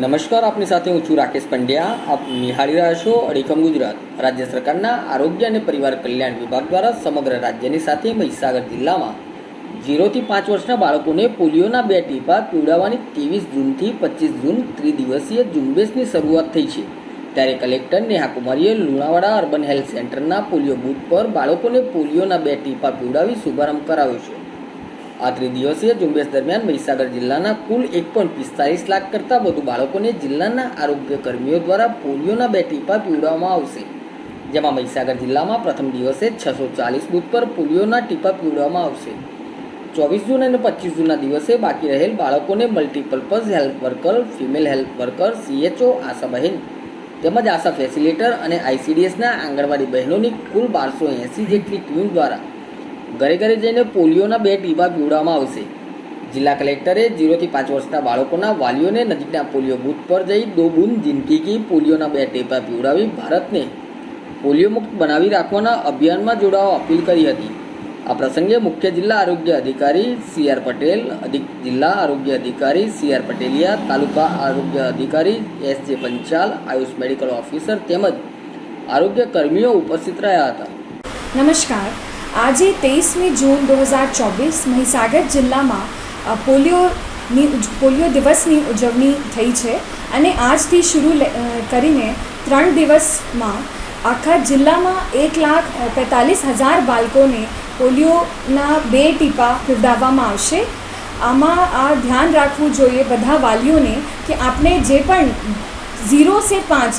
નમસ્કાર, આપની સાથે હું છું રાકેશ પંડ્યા. આપ નિહાળી રહ્યા છો અડીખમ ગુજરાત. રાજ્ય સરકારના આરોગ્ય અને પરિવાર કલ્યાણ વિભાગ દ્વારા સમગ્ર રાજ્યની સાથે મહીસાગર જિલ્લામાં ઝીરોથી પાંચ વર્ષના બાળકોને પોલિયોના બે ટીપા પીવડાવવાની ત્રેવીસ જૂનથી પચીસ જૂન ત્રિદિવસીય ઝુંબેશની શરૂઆત થઈ છે. ત્યારે કલેક્ટર નેહા કુમારીએ લુણાવાડા અર્બન હેલ્થ સેન્ટરના પોલિયો બૂથ પર બાળકોને પોલિયોના બે ટીપા પીવડાવી શુભારંભ કરાવ્યો છે. આ ત્રિદિવસીય ઝુંબેશ દરમિયાન મહીસાગર જિલ્લાના કુલ એક પોઈન્ટ પિસ્તાલીસ લાખ કરતાં વધુ બાળકોને જિલ્લાના આરોગ્ય કર્મીઓ દ્વારા પોલિયોના બે ટીપા પીવડાવવામાં આવશે. જેમાં મહીસાગર જિલ્લામાં પ્રથમ દિવસે છસો ચાલીસ બૂથ પર પોલિયોના ટીપા પીવડાવવામાં આવશે. ચોવીસ જૂન અને પચીસ જૂનના દિવસે બાકી રહેલ બાળકોને multipurpose health worker female health worker CHO ASHA બહેન તેમજ આશા ફેસિલિટર અને આઈસીડીએસના આંગણવાડી બહેનોની કુલ બારસો એંસી જેટલી ટીમ દ્વારા ઘરે ઘરે જઈને પોલિયોના બે ટીપા પીવડાવવામાં આવશે. જિલ્લા કલેક્ટરે જીરોથી પાંચ વર્ષના બાળકોના વાલીઓને નજીકના પોલિયો બૂથ પર જઈ દો બૂંદ જિંદગી પોલિયોના બે ટીપા પીવડાવી ભારતને પોલિયો મુક્ત બનાવી રાખવાના અભિયાનમાં જોડાવા અપીલ કરી હતી. આ પ્રસંગે મુખ્ય જિલ્લા આરોગ્ય અધિકારી સી આર પટેલ, અધિક જિલ્લા આરોગ્ય અધિકારી સી આર પટેલિયા, તાલુકા આરોગ્ય અધિકારી એસ જે પંચાલ, આયુષ મેડિકલ ઓફિસર તેમજ આરોગ્ય કર્મીઓ ઉપસ્થિત રહ્યા હતા. નમસ્કાર. આજે તેઈસમી જૂન દો હજાર ચોવીસ મહીસાગર જિલ્લામાં પોલિયોની પોલિયો દિવસની ઉજવણી થઈ છે અને આજથી શરૂ કરીને ત્રણ દિવસમાં આખા જિલ્લામાં એક લાખ પેંતાલીસ હજાર બાળકોને પોલિયોના બે ટીપા પીવડાવવામાં આવશે. આમાં આ ધ્યાન રાખવું જોઈએ બધા વાલીઓને કે આપણે જે પણ ઝીરો સે પાંચ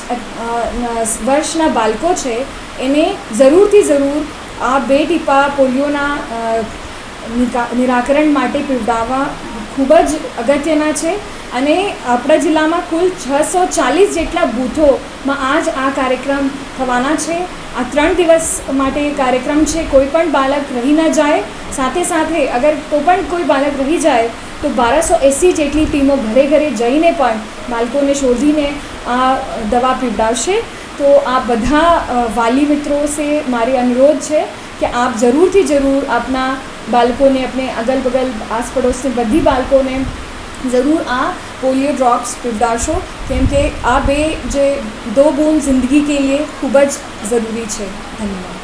વર્ષના બાળકો છે, એને જરૂરથી જરૂર આ બે ટીપા પોલિયોના નિરાકરણ માટે પીવડાવવા ખૂબ જ અગત્યના છે અને આપણા જિલ્લામાં કુલ છસો ચાલીસ જેટલા બૂથોમાં આજ આ કાર્યક્રમ થવાના છે. આ ત્રણ દિવસ માટે કાર્યક્રમ છે. કોઈ પણ બાળક રહી ન જાય. સાથે સાથે અગર તો પણ કોઈ બાળક રહી જાય, તો બારસો એંસી જેટલી ટીમો ઘરે ઘરે જઈને પણ બાળકોને શોધીને આ દવા પીવડાવશે. તો આ બધા વાલી મિત્રો સે મારે અનુરોધ છે કે આપ જરૂરથી જરૂર આપના બાળકોને આપણે અગલ બગલ આસ પડોશની બધી બાળકોને જરૂર આ પોલિયો ડ્રોપ્સ પીવડાવશો, કેમ કે આ બે જે દો બૂંદ જિંદગી કે લીએ ખૂબ જ જરૂરી છે. ધન્યવાદ.